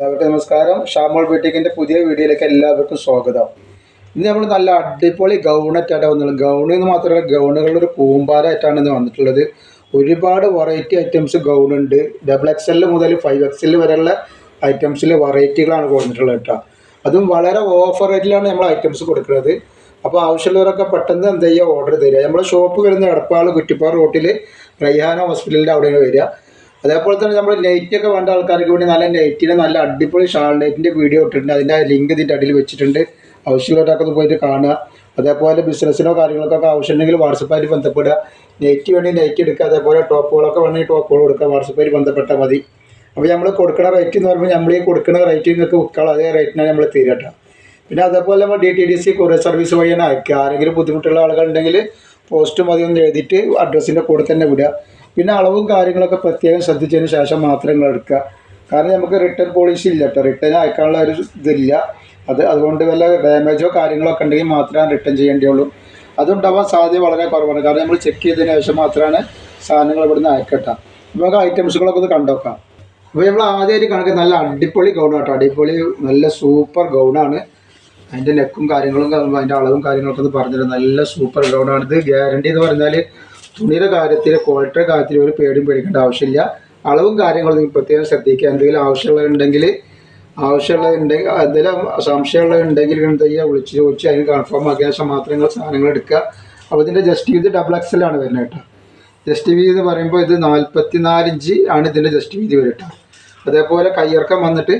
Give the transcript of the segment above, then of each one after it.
എല്ലാവർക്കും നമസ്കാരം. ഷാമോൾ ബിറ്റിക്കിന്റെ പുതിയ വീഡിയോയിലേക്ക് എല്ലാവർക്കും സ്വാഗതം. ഇന്ന് നമ്മൾ നല്ല അടിപൊളി ഗൗണറ്റാണ് വന്നിട്ടുള്ളത്. ഗൗൺ എന്ന് മാത്രമല്ല ഗൗണുകളുടെ ഒരു കൂമ്പാരമായിട്ടാണ് ഇന്ന് വന്നിട്ടുള്ളത്. ഒരുപാട് വെറൈറ്റി ഐറ്റംസ് ഗൗണുണ്ട്. ഡബിൾ എക്സ് മുതൽ ഫൈവ് എക്സ് വരെയുള്ള ഐറ്റംസിൽ വെറൈറ്റികളാണ് കൊടുത്തിട്ടുള്ളത് കേട്ടോ അതും വളരെ ഓഫർ റേറ്റിലാണ് നമ്മൾ ഐറ്റംസ് കൊടുക്കുന്നത്. അപ്പോൾ ആവശ്യമുള്ളവരൊക്കെ പെട്ടെന്ന് എന്ത് ചെയ്യുക ഓർഡർ തരിക. നമ്മുടെ ഷോപ്പ് വരുന്ന എടപ്പാൾ കുറ്റിപ്പാറ റോട്ടിൽ റയ്ഹാന ഹോസ്പിറ്റലിന്റെ അവിടെയാണ് വരിക. അതേപോലെ തന്നെ നമ്മൾ ലൈറ്റൊക്കെ വേണ്ട ആൾക്കാർക്ക് വേണ്ടി നല്ല ലൈറ്റിന്റെ നല്ല അടിപൊളി ഷാൾ ലൈറ്റിന്റെ വീഡിയോ ഇട്ടിട്ടുണ്ട്. അതിന്റെ ലിങ്ക് ഇതിന്റെ അടിയിൽ വെച്ചിട്ടുണ്ട്. ആവശ്യമുള്ളവരൊക്കെ ഒന്ന് പോയിട്ട് കാണുക. അതേപോലെ ബിസിനസ്സിനോ കാര്യങ്ങൾക്കൊക്കെ ആവശ്യമുണ്ടെങ്കിൽ വാട്സപ്പായിട്ട് ബന്ധപ്പെടുക. നെറ്റ് വേണമെങ്കിൽ നെറ്റ് എടുക്കുക. അതേപോലെ ടോപ്പുകളൊക്കെ വേണമെങ്കിൽ ടോപ്പുകൾ കൊടുക്കുക. വാട്സപ്പായിട്ട് ബന്ധപ്പെട്ടാൽ മതി. അപ്പോൾ നമ്മൾ കൊടുക്കുന്ന റേറ്റ് എന്ന് പറയുമ്പോൾ നമ്മൾ ഈ കൊടുക്കുന്ന റേറ്റ് നിങ്ങൾക്ക് വിൽക്കാം അതേ റേറ്റിനാണ് നമ്മൾ തീരട്ടോ പിന്നെ അതേപോലെ നമ്മൾ D T D C courier service വഴിയാണ് അയക്കുക. ആരെങ്കിലും ബുദ്ധിമുട്ടുള്ള ആളുകളുണ്ടെങ്കിൽ പോസ്റ്റ് മതി ഒന്ന് എഴുതിയിട്ട് അഡ്രസ്സിന്റെ കൂടെ തന്നെ വിടുക. പിന്നെ അളവും കാര്യങ്ങളൊക്കെ പ്രത്യേകം ശ്രദ്ധിച്ചതിന് ശേഷം മാത്രം നിങ്ങൾ എടുക്കുക. കാരണം നമുക്ക് റിട്ടേൺ പോളിസി ഇല്ല കേട്ടോ റിട്ടേൺ അയക്കാനുള്ള ഒരു ഇതില്ല. അത് അതുകൊണ്ട് വല്ല ഡാമേജോ കാര്യങ്ങളൊക്കെ ഉണ്ടെങ്കിൽ മാത്രമേ റിട്ടേൺ ചെയ്യേണ്ടിയുള്ളൂ അതുണ്ടാവാൻ സാധ്യത വളരെ കുറവാണ്. കാരണം നമ്മൾ ചെക്ക് ചെയ്തതിന് ശേഷം മാത്രമാണ് സാധനങ്ങൾ ഇവിടുന്ന് അയക്കട്ടെ നമുക്ക് ഐറ്റംസുകളൊക്കെ ഒന്ന് കണ്ടോക്കാം അപ്പോൾ നമ്മൾ ആദ്യമായിട്ട് കണക്ക് നല്ല അടിപൊളി ഗൗൺ കേട്ടോ അടിപൊളി നല്ല സൂപ്പർ ഗൗണാണ് അതിന്റെ നെക്കും കാര്യങ്ങളും അതിന്റെ അളവും കാര്യങ്ങളൊക്കെ ഒന്ന് പറഞ്ഞിട്ട് നല്ല സൂപ്പർ ഗൗണാണ് ഇത് ഗ്യാരണ്ടി എന്ന് പറഞ്ഞാൽ തുണിയുടെ കാര്യത്തിൽ ക്വാളിറ്റിയുടെ കാര്യത്തിൽ ഒരു പേടിയും പേടിക്കേണ്ട ആവശ്യമില്ല. അളവും കാര്യങ്ങളും നിങ്ങൾ പ്രത്യേകം ശ്രദ്ധിക്കുക. എന്തെങ്കിലും ആവശ്യമുള്ളതുണ്ടെങ്കിൽ ആവശ്യമുള്ളതുണ്ടെങ്കിൽ എന്തെങ്കിലും സംശയമുള്ളതുണ്ടെങ്കിൽ എന്ത് ചെയ്യുക? വിളിച്ച് ചോദിച്ച് അതിന് കൺഫേം ആക്കിയ ശേഷം മാത്രം നിങ്ങൾ സാധനങ്ങൾ എടുക്കുക. അപ്പോൾ ഇതിന്റെ ജസ്റ്റ് വീതി ഡബിൾ എക്സൽ ആണ് വരുന്നത് കേട്ടോ. ജസ്റ്റ് വീതി എന്ന് പറയുമ്പോൾ ഇത് നാൽപ്പത്തി നാല് ഇഞ്ച് ആണ് ഇതിന്റെ ജസ്റ്റ് വീതി വരും കേട്ടോ. അതേപോലെ കയ്യിറക്കം വന്നിട്ട്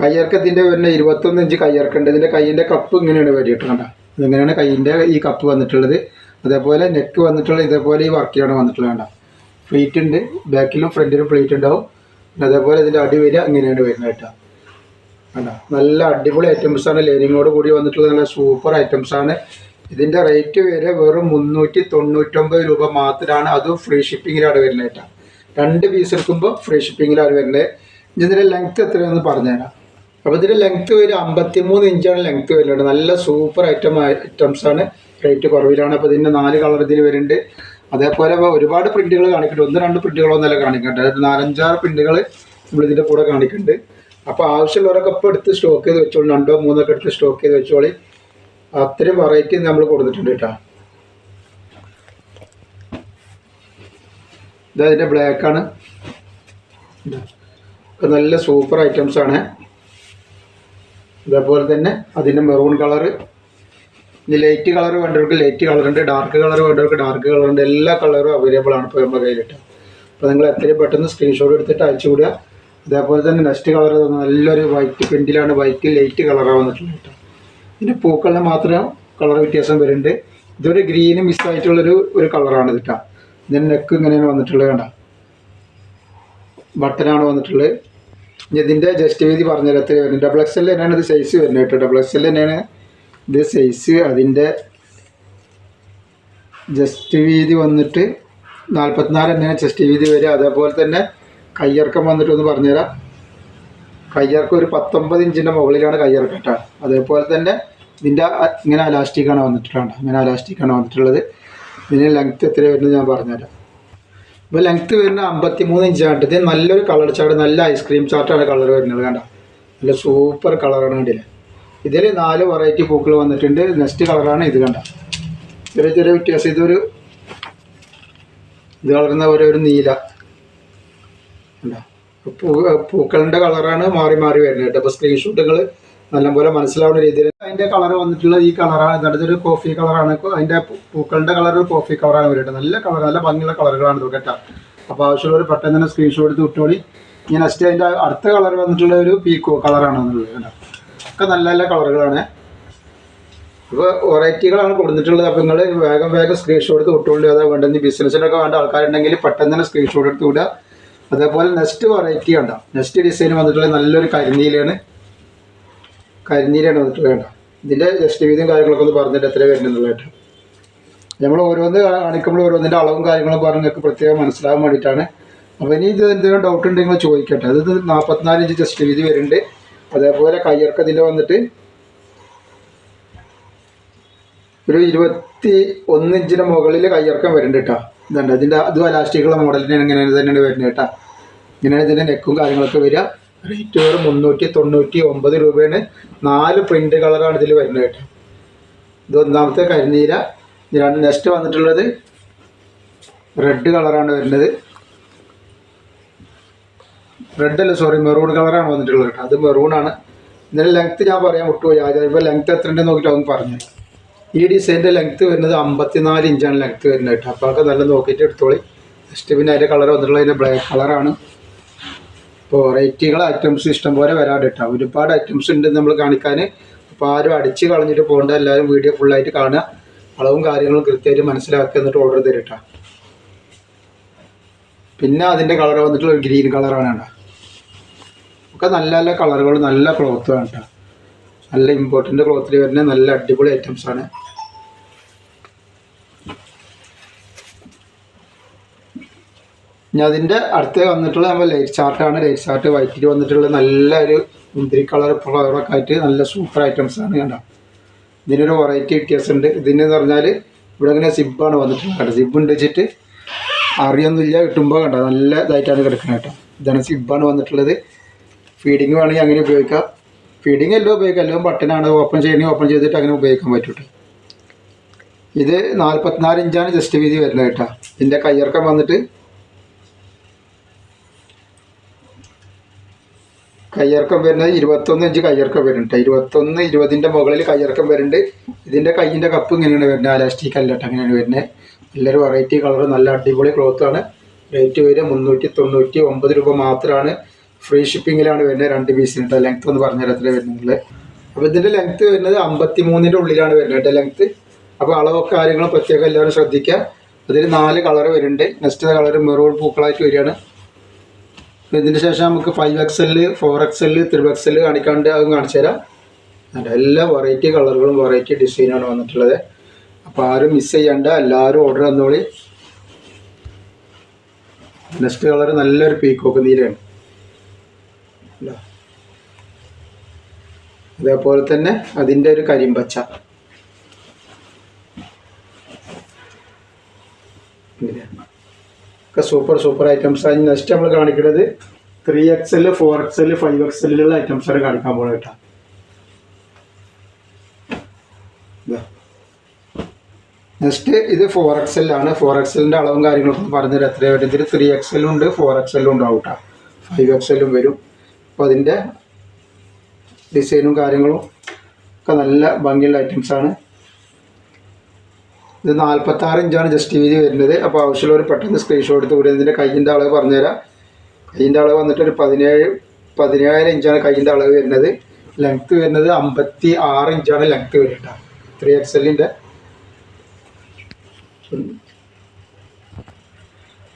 കയ്യിറക്കത്തിന്റെ വരുന്ന ഇരുപത്തൊന്ന് ഇഞ്ച് കയ്യിറക്കുണ്ട് ഇതിന്റെ കയ്യിന്റെ കപ്പ് ഇങ്ങനെയാണ് കണ്ടോ. ഇങ്ങനെയാണ് കയ്യിന്റെ ഈ കപ്പ് വന്നിട്ടുള്ളത്. അതേപോലെ നെക്ക് വന്നിട്ടുള്ള ഇതേപോലെ ഈ വർക്കിലാണ് വന്നിട്ടുള്ളത് കണ്ടോ പ്ലീറ്റ് ഉണ്ട്. ബാക്കിലും ഫ്രണ്ടിലും പ്ലീറ്റ് ഉണ്ടാവും. അതേപോലെ ഇതിന്റെ അടി വരിക ഇങ്ങനെയാണ് വരുന്നത് കേട്ടോ. കണ്ടോ? നല്ല അടിപൊളി ഐറ്റംസ് ആണ്. ലൈനിങ്ങോട് കൂടി വന്നിട്ടുള്ളത് നല്ല സൂപ്പർ ഐറ്റംസ് ആണ്. ഇതിന്റെ റേറ്റ് വരെ വെറും മുന്നൂറ്റി തൊണ്ണൂറ്റൊമ്പത് രൂപ മാത്രമാണ്. അതും ഫ്രീ ഷിപ്പിങ്ങിലാണ് വരുന്നത് കേട്ടോ. രണ്ട് പീസ് എടുക്കുമ്പോൾ ഫ്രീ ഷിപ്പിങ്ങിലാണ് വരുന്നത്. ഇതിന്റെ ലെങ്ത് എത്രയാണെന്ന് പറഞ്ഞുതരാം. അപ്പോൾ ഇതിന്റെ ലെങ്ത് വരും. അമ്പത്തി മൂന്ന് ഇഞ്ചാണ് ലെങ്ത് വരുന്നത്. നല്ല സൂപ്പർ ഐറ്റം ഐറ്റംസ് ആണ്. റേറ്റ് കുറവിലാണ്. അപ്പോൾ ഇതിന്റെ നാല് കളർ ഇതിൽ വരുന്നുണ്ട്. അതേപോലെ ഒരുപാട് പ്രിന്റുകൾ കാണിക്കുന്നുണ്ട്. ഒന്ന് രണ്ട് പ്രിന്റുകളൊന്നല്ല കാണിക്കുന്നുണ്ട് അതായത് നാലഞ്ചാറ് പ്രിന്റുകൾ നമ്മൾ ഇതിന്റെ കൂടെ കാണിക്കുന്നുണ്ട്. അപ്പോൾ ആവശ്യമുള്ളവരൊക്കെ ഇപ്പോൾ എടുത്ത് സ്റ്റോക്ക് ചെയ്ത് വെച്ചോളൂ. രണ്ടോ മൂന്നോ ഒക്കെ എടുത്ത് സ്റ്റോക്ക് ചെയ്ത് വെച്ചോളി. അത്രയും വെറൈറ്റി നമ്മൾ കൊടുത്തിട്ടുണ്ട് കേട്ടോ. ഇതതിന്റെ ബ്ലാക്കാണ് നല്ല സൂപ്പർ ഐറ്റംസ് ആണ്. അതേപോലെ തന്നെ അതിന്റെ മെറൂൺ കളറ് ഇനി ലൈറ്റ് കളർ വേണ്ടവർക്ക് ലൈറ്റ് കളറുണ്ട് ഡാർക്ക് കളർ വേണ്ടവർക്ക് ഡാർക്ക് കളറുണ്ട് എല്ലാ കളറും അവൈലബിൾ ആണ് ഇപ്പോൾ നമ്മുടെ കയ്യിലിട്ട്. അപ്പോൾ നിങ്ങൾ എത്രയും പെട്ടെന്ന് സ്ക്രീൻഷോട്ട് എടുത്തിട്ട് അയച്ചു വിടുക. അതേപോലെ തന്നെ നെക്സ്റ്റ് കളർ നല്ലൊരു വൈറ്റ് പെന്റിലാണ് വൈറ്റ് ലൈറ്റ് കളറാണ് വന്നിട്ടുള്ളത് കേട്ടോ. ഇതിന്റെ പൂക്കളിന് മാത്രം കളർ വ്യത്യാസം വരുന്നുണ്ട്. ഇതൊരു ഗ്രീന് മിസ്സായിട്ടുള്ളൊരു ഒരു കളറാണ് കേട്ടോ. ഇതിന്റെ നെക്ക് ഇങ്ങനെയാണ് വന്നിട്ടുള്ളത് കണ്ട? ബട്ടനാണ് വന്നിട്ടുള്ളത്. ഇനി ഇതിന്റെ ജസ്റ്റ് വീതി പറഞ്ഞു തരാത്ത വരുന്നത്? ഡബിൾ എക്സ് എൽ തന്നെയാണ് ഇത് സൈസ് വരുന്നത് കേട്ടോ. ഡബിൾ എക്സ് എൽ തന്നെയാണ് ഇത് സൈസ് അതിന്റെ ജസ്റ്റ് വീതി വന്നിട്ട് നാൽപ്പത്തിനാല് തന്നെയാണ് ജസ്റ്റ് വീതി വരിക. അതേപോലെ തന്നെ കയ്യിറക്കം വന്നിട്ട് ഒന്ന് പറഞ്ഞുതരാം. കയ്യിറക്കം ഒരു പത്തൊമ്പത് ഇഞ്ചിന്റെ മുകളിലാണ് കയ്യിറക്കം കേട്ടോ. അതേപോലെ തന്നെ ഇതിന്റെ ഇങ്ങനെ അലാസ്റ്റിക്കാണ് വന്നിട്ടുള്ളത് ഇങ്ങനെ അലാസ്റ്റിക്കാണ് വന്നിട്ടുള്ളത്. ഇതിന് ലെങ്ത്ത് എത്ര വരുന്നത് ഞാൻ പറഞ്ഞുതരാം. ഇപ്പോൾ ലെങ്ത്ത് വരുന്ന അമ്പത്തി മൂന്ന് ഇഞ്ചാണ് ഇത് നല്ലൊരു കളർ ചാർട്ട് നല്ല ഐസ്ക്രീം ചാർട്ടാണ് കളർ വരുന്നത് കണ്ട. നല്ല സൂപ്പർ കളറാണ് കണ്ടില്ലേ ഇതിൽ നാല് വെറൈറ്റി പൂക്കൾ വന്നിട്ടുണ്ട്. നെക്സ്റ്റ് കളറാണ് ഇത് കണ്ട. ചെറിയ ചെറിയ വ്യത്യാസം. ഇതൊരു ഇത് കളറുന്ന പോലെ ഒരു നീല. കണ്ട. പൂ പൂക്കളുടെ കളറാണ് മാറി മാറി വരുന്നത് കേട്ടോ. അപ്പോൾ സ്ക്രീൻഷോട്ടുകൾ നല്ലപോലെ മനസ്സിലാവുന്ന രീതിയിൽ അതിന്റെ കളർ വന്നിട്ടുള്ള ഈ കളറാണ്. ഇതാണ് ഒരു കോഫി കളറാണ് അതിന്റെ പൂക്കളുടെ കളർ ഒരു കോഫി കളറാണ് വരുന്നത് നല്ല കളർ നല്ല ഭംഗിയുള്ള കളറുകളാണ് ഇത് കേട്ടോ. അപ്പോൾ ആവശ്യമുള്ളവർ പെട്ടെന്ന് തന്നെ സ്ക്രീൻഷോട്ട് എടുത്ത് വിട്ടോളി. ഇനി നെക്സ്റ്റ് അതിന്റെ അടുത്ത കളർ വന്നിട്ടുള്ള ഒരു പീക്കോ കളറാണ് എന്നുള്ളത് ഒക്കെ നല്ല നല്ല കളറുകളാണ്. ഇപ്പൊ വെറൈറ്റികളാണ് കൊടുത്തിട്ടുള്ളത്. അപ്പോൾ നിങ്ങൾ വേഗം വേഗം സ്ക്രീൻഷോട്ട് എടുത്ത് വിട്ടോളി. അതാ വേണ്ടത്. ബിസിനസ്സിനൊക്കെ വേണ്ട ആൾക്കാരുണ്ടെങ്കിൽ പെട്ടെന്ന് തന്നെ സ്ക്രീൻഷോട്ട് എടുത്ത് വിടുക. അതേപോലെ നെക്സ്റ്റ് വെറൈറ്റി ഉണ്ടാവും നെക്സ്റ്റ് ഡിസൈൻ വന്നിട്ടുള്ള നല്ലൊരു കരിനീലാണ് കരിനീലാണ് വന്നിട്ടുള്ളത് കേട്ടോ. ഇതിന്റെ ജസ്റ്റ് വീതിയും കാര്യങ്ങളൊക്കെ ഒന്ന് പറഞ്ഞിട്ട് എത്ര വരുന്നുള്ളത് നമ്മൾ ഓരോന്ന് കാണിക്കുമ്പോൾ ഓരോന്നിന്റെ അളവും കാര്യങ്ങളും പറഞ്ഞ് നിങ്ങൾക്ക് പ്രത്യേകം മനസ്സിലാകാൻ വേണ്ടിയിട്ടാണ്. അപ്പോൾ ഇനി ഇത് എന്തെങ്കിലും ഡൗട്ട് ഉണ്ടെങ്കിൽ ചോദിക്കട്ടെ. അത് നാൽപ്പത്തിനാല് ഇഞ്ച് ജസ്റ്റ് വീതി വരുന്നുണ്ട്. അതേപോലെ കയ്യിറക്കം ഇതിൽ വന്നിട്ട് ഒരു ഇരുപത്തി ഒന്ന് ഇഞ്ചിന് മുകളിൽ കയ്യിറക്കം വരുന്നുണ്ട് കേട്ടോ. ഇതുണ്ട്. ഇതിന്റെ അതും അലാസ്റ്റിക്കുള്ള മോഡലിന് ഇങ്ങനെ തന്നെയാണ് വരുന്നത് കേട്ടോ. ഇങ്ങനെയാണ് ഇതിന്റെ നെക്കും കാര്യങ്ങളൊക്കെ വരിക. റേറ്റ് വെറും മുന്നൂറ്റി തൊണ്ണൂറ്റി ഒമ്പത് രൂപയാണ്. നാല് പ്രിന്റ് കളറാണ് ഇതിൽ വരുന്നത് കേട്ടോ. ഇത് ഒന്നാമത്തെ കരിനീല. രണ്ട് നെക്സ്റ്റ് വന്നിട്ടുള്ളത്. റെഡ് കളറാണ് വരുന്നത്. റെഡ് അല്ല സോറി മെറൂൺ കളറാണ് വന്നിട്ടുള്ളത് കേട്ടോ. അത് മെറൂൺ ആണ്. ഇതിന്റെ ലെങ്ത്ത് ഞാൻ പറയാൻ വിട്ടുപോയി. ആദ്യം ഇപ്പോൾ ലെങ്ത്ത് എത്ര ഉണ്ടെന്ന് നോക്കിയിട്ട് അവൻ പറഞ്ഞു. ഈ ഡിസൈനിന്റെ ലെങ്ത്ത് വരുന്നത് അമ്പത്തിനാല് ഇഞ്ചാണ് ലെങ്ത്ത് വരുന്നത് കേട്ടോ. അപ്പോൾ അതൊക്കെ നല്ല നോക്കിയിട്ട് എടുത്തോളി. നെക്സ്റ്റ് പിന്നെ അതിന്റെ കളർ വന്നിട്ടുള്ളത് അതിന്റെ ബ്ലാക്ക് കളറാണ് ഇപ്പോൾ വെറൈറ്റികൾ ഐറ്റംസ് ഇഷ്ടം പോലെ വരാണ്ട് കേട്ടോ ഒരുപാട് ഐറ്റംസ് ഉണ്ട് നമ്മൾ കാണിക്കാൻ അപ്പോൾ ആരും അടിച്ച് കളഞ്ഞിട്ട് പോകേണ്ട. എല്ലാവരും വീഡിയോ ഫുള്ളായിട്ട് കാണുക. അളവും കാര്യങ്ങളും കൃത്യമായിട്ട് മനസ്സിലാക്കി എന്നിട്ട് ഓർഡർ തരും കേട്ടോ പിന്നെ അതിന്റെ കളർ വന്നിട്ടുള്ള ഒരു ഗ്രീൻ കളറാണ് കേട്ടോ ഒക്കെ നല്ല നല്ല കളറുകൾ നല്ല ക്ലോത്തുമാണ് കേട്ടോ നല്ല ഇമ്പോർട്ടന്റ് ക്ലോത്തിൽ വരുന്ന നല്ല അടിപൊളി ഐറ്റംസ് ഇനി അതിന്റെ അടുത്ത് വന്നിട്ടുള്ള നമ്മൾ ലൈറ്റ് ചാർട്ടാണ് ലൈറ്റ് ചാർട്ട് വൈറ്റിൽ വന്നിട്ടുള്ള നല്ലൊരു മുന്തിരി കളർ ഫ്ലവറൊക്കെ ആയിട്ട് നല്ല സൂപ്പർ ഐറ്റംസ് ആണ് കണ്ടോ. ഇതിനൊരു വെറൈറ്റി വ്യത്യാസമുണ്ട്. ഇതിന് എന്ന് പറഞ്ഞാൽ ഇവിടെ ഇങ്ങനെ സിബാണ് വന്നിട്ടുള്ളത് കേട്ടോ സിബ് ഉണ്ട് വെച്ചിട്ട് അറിയൊന്നുമില്ല കിട്ടുമ്പോൾ കണ്ടോ. നല്ല ഇതായിട്ടാണ് കിടക്കുന്നത് കേട്ടോ. ഇതാണ് സിബാണ് വന്നിട്ടുള്ളത്. ഫീഡിങ് വേണമെങ്കിൽ അങ്ങനെ ഉപയോഗിക്കാം. ഫീഡിങ് എല്ലാം ഉപയോഗിക്കാം. എല്ലാം ബട്ടനാണ് ഓപ്പൺ ചെയ്യണമെങ്കിൽ ഓപ്പൺ ചെയ്തിട്ട് അങ്ങനെ ഉപയോഗിക്കാൻ പറ്റൂട്ടോ ഇത് നാൽപ്പത്തിനാല് ഇഞ്ചാണ് ജസ്റ്റ് വീതി വരുന്നത് കേട്ടോ. ഇതിന്റെ കയ്യിറക്കം വന്നിട്ട് കയ്യിറക്കം വരുന്നത് ഇരുപത്തൊന്ന് ഇഞ്ച് കയ്യിറക്കം വരുന്നുണ്ട്. ഇരുപത്തൊന്ന് ഇരുപതിന്റെ മുകളിൽ കയ്യിറക്കം വരുന്നുണ്ട്. ഇതിന്റെ കയ്യിന്റെ കപ്പ് ഇങ്ങനെയാണ് വരുന്നത്. അലാസ്റ്റിക് അല്ലട്ട് അങ്ങനെയാണ് വരുന്നത്. നല്ലൊരു വെറൈറ്റി കളർ നല്ല അടിപൊളി ക്ലോത്താണ് റേറ്റ് വരിക മുന്നൂറ്റി തൊണ്ണൂറ്റി ഒമ്പത് രൂപ മാത്രമാണ്. ഫ്രീ ഷിപ്പിങ്ങിലാണ് വരുന്നത് രണ്ട് പീസിന് ലെങ്ത് ഒന്ന് പറഞ്ഞുതരാം എത്ര വരുന്നത് അപ്പോൾ ഇതിന്റെ ലെങ്ത് വരുന്നത് അമ്പത്തി മൂന്നിന്റെ ഉള്ളിലാണ് വരുന്നത് ലെങ്ത്ത് ലെങ്ത് അപ്പോൾ അളവൊക്കെ കാര്യങ്ങളും പ്രത്യേകം എല്ലാവരും ശ്രദ്ധിക്കുക. അതിൽ നാല് കളർ വരുന്നുണ്ട്. നെക്സ്റ്റ് കളർ മെറൂൺ പൂക്കളായിട്ട് വരികയാണ്. ഇതിന് ശേഷം നമുക്ക് five X L four XL X L കാണിക്കാണ്ട് അതും കാണിച്ചു തരാം. എല്ലാ വെറൈറ്റി കളറുകളും വെറൈറ്റി ഡിസൈനാണ് വന്നിട്ടുള്ളത്. അപ്പോൾ ആരും മിസ് ചെയ്യണ്ട. എല്ലാവരും ഓർഡർ തന്നോളി. നെക്സ്റ്റ് കളർ നല്ലൊരു പീക്കോക്ക് നീലയാണ്. അതേപോലെ തന്നെ അതിന്റെ ഒരു കരിമ്പച്ച ഇങ്ങനെയാണ് ഒക്കെ സൂപ്പർ സൂപ്പർ ഐറ്റംസ് ആണ്. നെക്സ്റ്റ് നമ്മൾ കാണിക്കുന്നത് three X L four X L five X എല്ലിലുള്ള items ആണ് കാണിക്കാൻ പോകുന്നത് കേട്ടോ. നെക്സ്റ്റ് ഇത് ഫോർ എക്സ് എൽ ആണ്. ഫോർ എക്സ് എല്ലിന്റെ അളവും കാര്യങ്ങളൊക്കെ പറഞ്ഞുതരാം. എത്ര വരും ഇതിൽ ത്രീ എക്സ് എല്ലും ഉണ്ട് ഫോർ എക്സ് എല്ലും ഉണ്ടാവും കേട്ടോ ഫൈവ് എക്സ് എല്ലും വരും. അപ്പോൾ അതിന്റെ ഡിസൈനും കാര്യങ്ങളും ഒക്കെ നല്ല ഭംഗിയുള്ള ഐറ്റംസ് ആണ്. ഇത് നാൽപ്പത്താറ് ഇഞ്ചാണ് ജസ്റ്റ് വീതി വരുന്നത്. അപ്പോൾ ആവശ്യമുള്ളവർ പെട്ടെന്ന് സ്ക്രീൻഷോട്ട് എടുത്ത് കൂടി ഇതിന്റെ കയ്യിന്റെ അളവ് പറഞ്ഞുതരാം. കയ്യിന്റെ അളവ് വന്നിട്ട് ഒരു പതിനേഴ് പതിനേഴായിരം ഇഞ്ചാണ് കയ്യിന്റെ അളവ് വരുന്നത്. ലെങ്ത്ത് വരുന്നത് അമ്പത്തി ആറ് ഇഞ്ചാണ് ലെങ്ത്ത് വരുന്നത്. ത്രീ എക്സ് എല്ലിന്റെ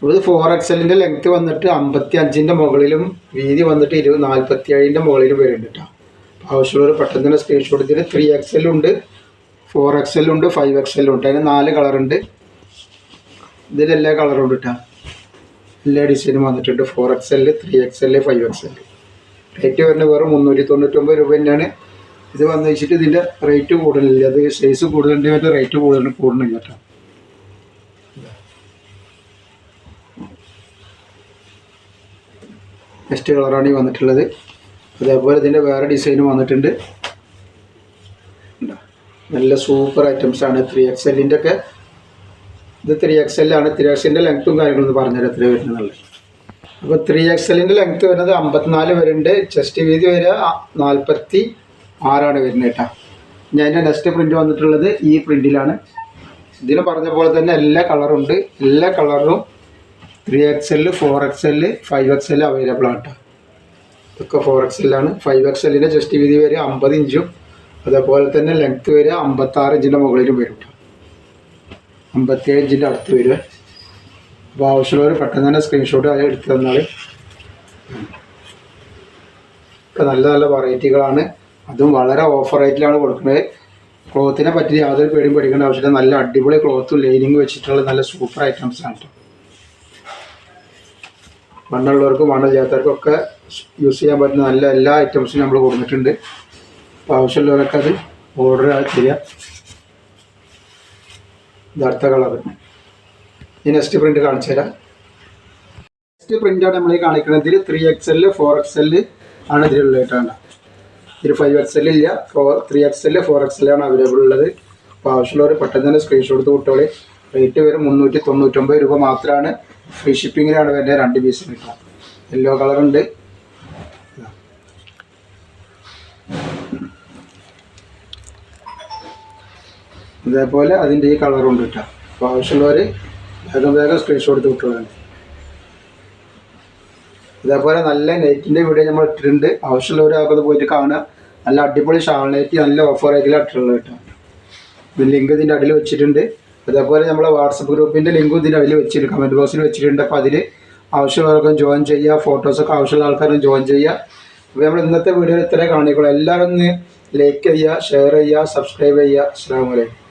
ഇത് ഫോർ എക്സ് എല്ലിന്റെ ലെങ്ത്ത് വന്നിട്ട് അമ്പത്തി അഞ്ചിന്റെ മുകളിലും വീതി വന്നിട്ട് ഇരുപത് നാൽപ്പത്തി ഏഴിന്റെ മുകളിലും വരുന്നുണ്ട് കേട്ടോ ആവശ്യമുള്ളവർ പെട്ടെന്ന് തന്നെ സ്ക്രീൻഷോട്ട് ഇതിന് ത്രീ എക്സ് എല്ലുണ്ട് ഫോർ എക്സ് ഉണ്ട് ഫൈവ് എക്സ് ഉണ്ട്. അതിന് നാല് കളറുണ്ട് ഇതിലെല്ലാ കളറും ഉണ്ട് കേട്ടോ എല്ലാ ഡിസൈനും വന്നിട്ടുണ്ട്. Four X L three X L five X L rate വരുന്നത് വെറും മുന്നൂറ്റി തൊണ്ണൂറ്റൊമ്പത് രൂപ തന്നെയാണ്. ഇത് വന്നു വെച്ചിട്ട് ഇതിന്റെ റേറ്റ് കൂടുതലില്ല. അത് സൈസ് കൂടുതലുണ്ട് അതിന്റെ റേറ്റ് കൂടുതൽ കൂടുന്നില്ല കേട്ടോ നെക്സ്റ്റ് കളറാണ് ഈ വന്നിട്ടുള്ളത്. അതേപോലെ ഇതിന്റെ വേറെ ഡിസൈനും വന്നിട്ടുണ്ട്. ഉണ്ടോ? നല്ല സൂപ്പർ ഐറ്റംസ് ആണ് ത്രീ എക്സ് എല്ലിന്റെ ഒക്കെ. ഇത് ത്രീ എക്സ് എല്ലാണ് ത്രീ എക്സിന്റെ ലെങ്ത്തും കാര്യങ്ങളും ഒന്ന് പറഞ്ഞുതരാം. എത്ര വരുന്നുള്ളത് അപ്പോൾ ത്രീ എക്സ് എല്ലിന്റെ ലെങ്ത്ത് വരുന്നത് അമ്പത്തിനാല് വരുന്നുണ്ട്. ചെസ്റ്റ് വീതി വരെ നാൽപ്പത്തി ആറാണ് വരുന്നത് കേട്ടോ. ഞാൻ എന്റെ നെക്സ്റ്റ് പ്രിന്റ് വന്നിട്ടുള്ളത് ഈ പ്രിന്റിലാണ് ഇതിന് പറഞ്ഞ പോലെ തന്നെ എല്ലാ കളറും ഉണ്ട്. എല്ലാ കളറിലും three X L four X L five X L available ആണ് കേട്ടോ. ഇതൊക്കെ ഫോർ എക്സ് എല്ലാണ് ഫൈവ് എക്സ് എല്ലിന്റെ ചെസ്റ്റ് വീതി വരെ അമ്പത് ഇഞ്ചും അതേപോലെ തന്നെ ലെങ്ത്ത് വരിക അമ്പത്താറ് ഇഞ്ചിന്റെ മുകളിലും വരും അമ്പത്തിയേഴ് ഇഞ്ചിന്റെ അടുത്ത് വരിക. അപ്പോൾ ആവശ്യമുള്ളവർ പെട്ടെന്ന് തന്നെ സ്ക്രീൻഷോട്ട് എടുത്ത് തന്നാൽ ഒക്കെ നല്ല നല്ല വെറൈറ്റികളാണ് അതും വളരെ ഓഫർ റേറ്റിലാണ് കൊടുക്കുന്നത്. ക്ലോത്തിനെ പറ്റി യാതൊരു പേടിയും പേടിക്കേണ്ട ആവശ്യമില്ല. നല്ല അടിപൊളി ക്ലോത്തും ലൈനിങ് വെച്ചിട്ടുള്ള നല്ല സൂപ്പർ ഐറ്റംസ് ആണ് മണ്ണുള്ളവർക്കും മണ്ണില്ലാത്തവർക്കും ഒക്കെ യൂസ് ചെയ്യാൻ പറ്റുന്ന നല്ല എല്ലാ ഐറ്റംസും നമ്മൾ കൊടുത്തിട്ടുണ്ട്. അപ്പോൾ ആവശ്യമുള്ളവരൊക്കെ ഓർഡർ ചെയ്യാം. ഇത് അടുത്ത കളർ ഈ നെക്സ്റ്റ് പ്രിന്റ് കാണിച്ചു തരാം. നെക്സ്റ്റ് പ്രിന്റാണ് നമ്മൾ ഈ കാണിക്കുന്നത് ഇതിൽ three X L four X L ആണ് ഇതിലുള്ള കേട്ടാണ് ഇതിൽ ഫൈവ് എക്സ് എൽ ഇല്ല four three X L four X ആണ് അവൈലബിൾ ഉള്ളത്. അപ്പോൾ ആവശ്യമുള്ളവർ പെട്ടെന്ന് തന്നെ സ്ക്രീൻഷോട്ട് കുട്ടികളെ റേറ്റ് വരും മുന്നൂറ്റി തൊണ്ണൂറ്റൊമ്പത് രൂപ മാത്രമാണ് ഫ്രീ ഷിപ്പിങ്ങിലാണ് വരുന്നത് രണ്ട് പീസ് കിട്ടുക യെല്ലോ കളറുണ്ട് അതേപോലെ അതിന്റെ ഈ കളറുണ്ട് കിട്ടുക അപ്പോൾ ആവശ്യമുള്ളവർ വേഗം വേഗം സ്ക്രീൻഷോട്ട് എടുത്ത് വിട്ടോളാണ് ഇതേപോലെ നല്ല നെറ്റിന്റെ വീഡിയോ നമ്മൾ ഇട്ടിട്ടുണ്ട്. ആവശ്യമുള്ളവരൊക്കെ പോയിട്ട് കാണുക. നല്ല അടിപൊളി ഷാൾ നെറ്റ് നല്ല ഓഫർ ആയിരിക്കും ഇട്ടിട്ടുള്ളത് കേട്ടോ ഇത് ലിങ്ക് ഇതിന്റെ അടിയിൽ വെച്ചിട്ടുണ്ട്. അതേപോലെ നമ്മളെ വാട്സപ്പ് ഗ്രൂപ്പിന്റെ ലിങ്കും ഇതിന്റെ അടിയിൽ വെച്ചിട്ടുണ്ട്. കമന്റ് ബോക്സിൽ വെച്ചിട്ടുണ്ട്. അപ്പോൾ അതിൽ ആവശ്യമുള്ളവർക്കും ജോയിൻ ചെയ്യുക. ഫോട്ടോസൊക്കെ ആവശ്യമുള്ള ആൾക്കാരും ജോയിൻ ചെയ്യുക. അപ്പോൾ നമ്മൾ ഇന്നത്തെ വീഡിയോയിൽ ഇത്രയും കാണിക്കുള്ളൂ. എല്ലാവരും ഒന്ന് ലൈക്ക് ചെയ്യുക ഷെയർ ചെയ്യുക സബ്സ്ക്രൈബ് ചെയ്യുക. അസ്സാം വലൈക്കും